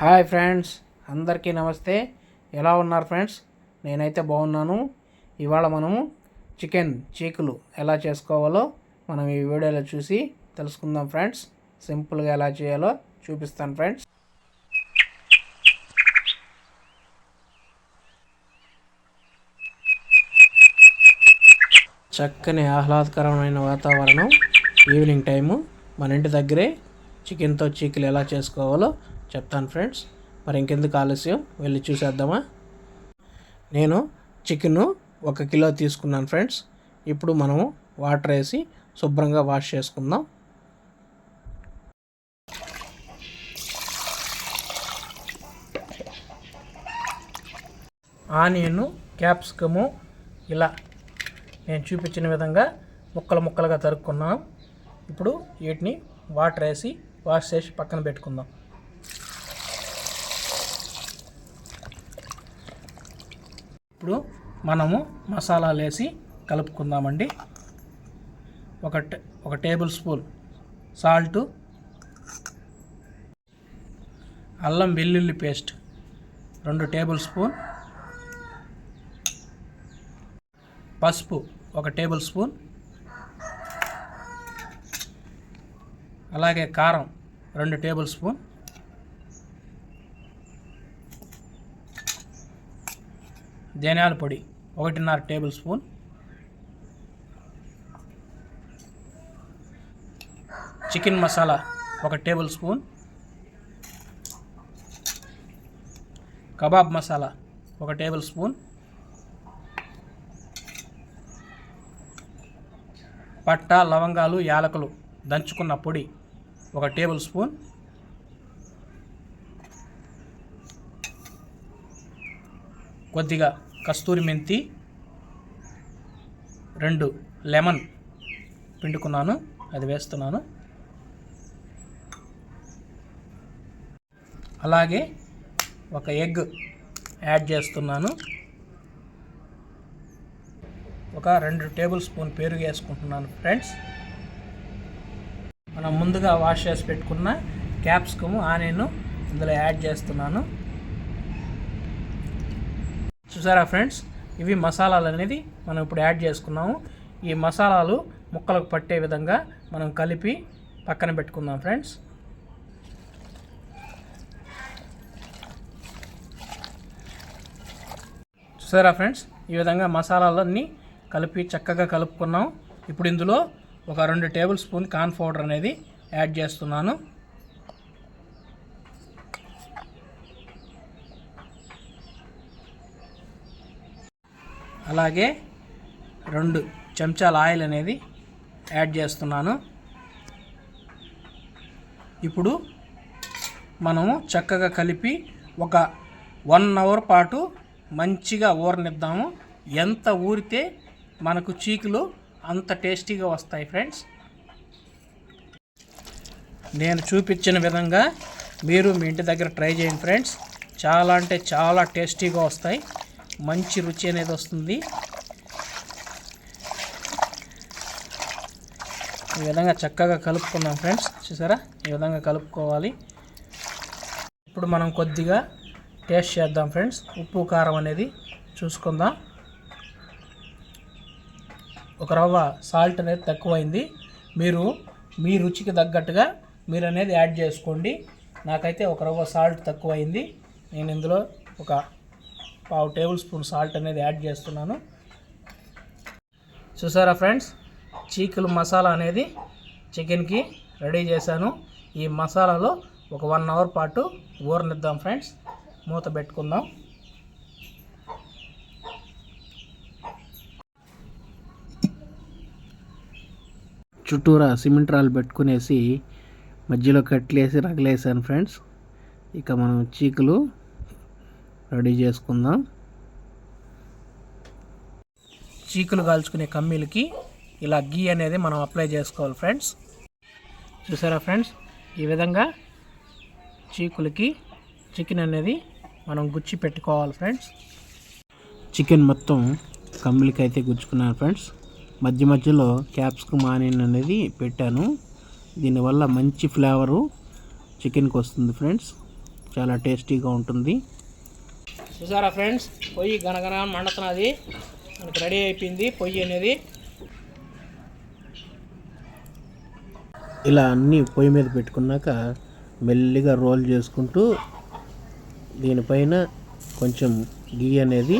Hi friends అందరికీ నమస్తే. ఎలా ఉన్నారు ఫ్రెండ్స్? నేనైతే బాగున్నాను. ఇవాళ మనము చికెన్ చీకులు ఎలా చేసుకోవాలో మనం ఈ వీడియోలో చూసి తెలుసుకుందాం ఫ్రెండ్స్. సింపుల్గా ఎలా చేయాలో చూపిస్తాను ఫ్రెండ్స్. చక్కని ఆహ్లాదకరమైన వాతావరణం ఈవినింగ్ టైము. మన ఇంటి దగ్గరే చికెన్తో చీకులు ఎలా చేసుకోవాలో చెప్తాను ఫ్రెండ్స్. మరి ఇంకెందుకు ఆలస్యం? వెళ్ళి చూసేద్దామా? నేను చికెను ఒక కిలో తీసుకున్నాను ఫ్రెండ్స్. ఇప్పుడు మనము వాటర్ వేసి శుభ్రంగా వాష్ చేసుకుందాం. ఆనియన్ క్యాప్సికము ఇలా నేను చూపించిన విధంగా ముక్కలు ముక్కలుగా తరుక్కున్నాం. ఇప్పుడు వీటిని వాటర్ వేసి వాష్ చేసి పక్కన పెట్టుకుందాం. ఇప్పుడు మనము మసాలాలు వేసి కలుపుకుందామండి. ఒక టే- ఒక టేబుల్ స్పూన్ సాల్టు అల్లం వెల్లుల్లి పేస్ట్ రెండు టేబుల్ స్పూన్ పసుపు ఒక టేబుల్ స్పూన్ అలాగే కారం రెండు టేబుల్ స్పూన్ ధనియాల పొడి ఒకటిన్నర టేబుల్ స్పూన్. చికెన్ మసాలా ఒక టేబుల్ స్పూన్. కబాబ్ మసాలా ఒక టేబుల్ స్పూన్. పట్ట లవంగాలు యాలకులు దంచుకున్న పొడి ఒక టేబుల్ స్పూన్. కొద్దిగా కస్తూరి మెంతి రెండు లెమన్ పిండుకున్నాను అది వేస్తున్నాను. అలాగే ఒక ఎగ్ యాడ్ చేస్తున్నాను. ఒక రెండు టేబుల్ స్పూన్ పెరుగు వేసుకుంటున్నాను ఫ్రెండ్స్. మనం ముందుగా వాష్ చేసి పెట్టుకున్న క్యాప్సికమ్ ఆనియన్ ఇందులో యాడ్ చేస్తున్నాను. చూసారా ఫ్రెండ్స్? ఇవి మసాలాలు అనేది మనం ఇప్పుడు యాడ్ చేసుకున్నాము. ఈ మసాలాలు ముక్కలకు పట్టే విధంగా మనం కలిపి పక్కన పెట్టుకుందాం ఫ్రెండ్స్. చూసారా ఫ్రెండ్స్? ఈ విధంగా మసాలాలన్నీ కలిపి చక్కగా కలుపుకున్నాం. ఇప్పుడు ఇందులో ఒక రెండు టేబుల్ స్పూన్ కార్న్ పౌడర్ అనేది యాడ్ చేస్తున్నాను. అలాగే రెండు చెంచాల ఆయిల్ అనేది యాడ్ చేస్తున్నాను. ఇప్పుడు మనము చక్కగా కలిపి ఒక వన్ అవర్ పాటు మంచిగా ఊరనిద్దాము. ఎంత ఊరితే మనకు చీకులు అంత టేస్టీగా వస్తాయి ఫ్రెండ్స్. నేను చూపించిన విధంగా మీరు మీ ఇంటి దగ్గర ట్రై చేయండి ఫ్రెండ్స్. చాలా అంటే చాలా టేస్టీగా వస్తాయి. మంచి రుచి అనేది వస్తుంది. ఈ విధంగా చక్కగా కలుపుకుందాం ఫ్రెండ్స్. చూసారా? ఈ విధంగా కలుపుకోవాలి. ఇప్పుడు మనం కొద్దిగా టేస్ట్ చేద్దాం ఫ్రెండ్స్. ఉప్పు కారం అనేది చూసుకుందాం. ఒక రవ్వ సాల్ట్ అనేది తక్కువైంది. మీరు మీ రుచికి తగ్గట్టుగా మీరు అనేది యాడ్ చేసుకోండి. నాకైతే ఒక రవ్వ సాల్ట్ తక్కువైంది. నేను ఇందులో ఒక పావు టేబుల్ స్పూన్ సాల్ట్ అనేది యాడ్ చేస్తున్నాను. చూసారా ఫ్రెండ్స్? చీకులు మసాలా అనేది చికెన్కి రెడీ చేశాను. ఈ మసాలాలో ఒక వన్ అవర్ పాటు ఊరనిద్దాం ఫ్రెండ్స్. మూత పెట్టుకుందాం. చుట్టూరా సిమెంట్ రాళ్ళు పెట్టుకునేసి మధ్యలో కట్లేసి రగలేసాను ఫ్రెండ్స్. ఇక మనం చీకులు రెడీ చేసుకుందాం. చీకులు కాల్చుకునే కమ్మీలకి ఇలా గీ అనేది మనం అప్లై చేసుకోవాలి ఫ్రెండ్స్ చూసారా ఫ్రెండ్స్ ఈ విధంగా చీకులకి చికెన్ అనేది మనం గుచ్చి పెట్టుకోవాలి ఫ్రెండ్స్ చికెన్ మొత్తం కమ్మిలికి అయితే గుచ్చుకున్నాను ఫ్రెండ్స్ మధ్య మధ్యలో క్యాప్సికమ్ ఆనియన్ అనేది పెట్టాను. దీనివల్ల మంచి ఫ్లేవరు చికెన్కి వస్తుంది ఫ్రెండ్స్ చాలా టేస్టీగా ఉంటుంది. చూసారా ఫ్రెండ్స్ పొయ్యి గనగన మండుతున్నది మనకి రెడీ అయిపోయింది పొయ్యి అనేది. ఇలా అన్నీ పొయ్యి మీద పెట్టుకున్నాక మెల్లిగా రోల్ చేసుకుంటూ దీనిపైన కొంచెం గీ అనేది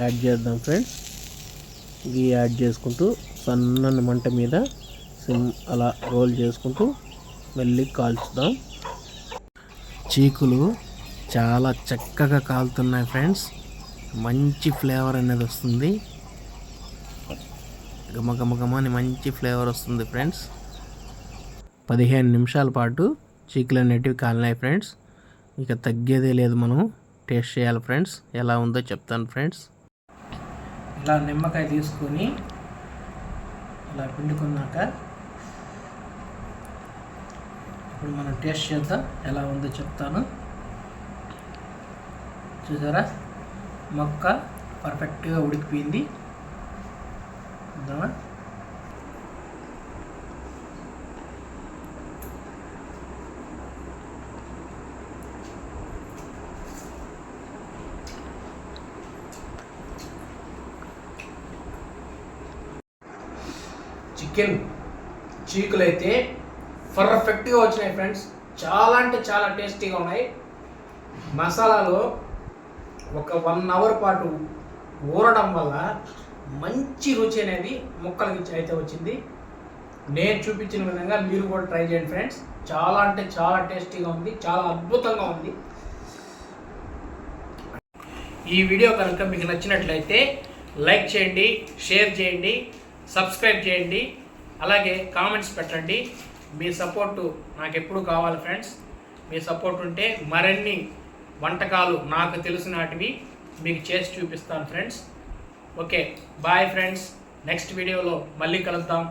యాడ్ చేద్దాం ఫ్రెండ్స్ గీ యాడ్ చేసుకుంటూ సన్నని మంట మీద సిమ్ అలా రోల్ చేసుకుంటూ మెల్లి కాల్చుదాం. చీకులు చాలా చక్కగా కాలుతున్నాయి ఫ్రెండ్స్. మంచి ఫ్లేవర్ అనేది వస్తుంది. గమ గమ అని మంచి ఫ్లేవర్ వస్తుంది ఫ్రెండ్స్. పదిహేను నిమిషాల పాటు చీకులు అనేటివి కాలినాయి ఫ్రెండ్స్. ఇక తగ్గేదే లేదు మనం టేస్ట్ చేయాలి ఫ్రెండ్స్. ఎలా ఉందో చెప్తాను ఫ్రెండ్స్. ఇలా నిమ్మకాయ తీసుకొని ఇలా పిండుకున్నాక ఇప్పుడు మనం టేస్ట్ చేద్దాం. ఎలా ఉందో చెప్తాను. చూసారా? మొక్క పర్ఫెక్ట్గా ఉడికిపోయింది. చూద్దామా? చికెన్ చీకులు అయితే పర్ఫెక్ట్గా వచ్చినాయి ఫ్రెండ్స్. చాలా అంటే చాలా టేస్టీగా ఉన్నాయి. మసాలాలో ఒక వన్ అవర్ పాటు ఊరడం వల్ల మంచి రుచి అనేది ముక్కలకి అయితే వచ్చింది. నేను చూపించిన విధంగా మీరు కూడా ట్రై చేయండి ఫ్రెండ్స్. చాలా అంటే చాలా టేస్టీగా ఉంది చాలా అద్భుతంగా ఉంది. ఈ వీడియో కనుక మీకు నచ్చినట్లయితే లైక్ చేయండి షేర్ చేయండి సబ్స్క్రైబ్ చేయండి అలాగే కామెంట్స్ పెట్టండి. మీ సపోర్టు నాకు ఎప్పుడు కావాలి ఫ్రెండ్స్. మీ సపోర్ట్ ఉంటే మరిన్ని వంటకాలు నాకు తెలిసినటివి మీకు చేసి చూపిస్తాను friends okay bye friends next వీడియోలో మళ్ళీ కలుద్దాం.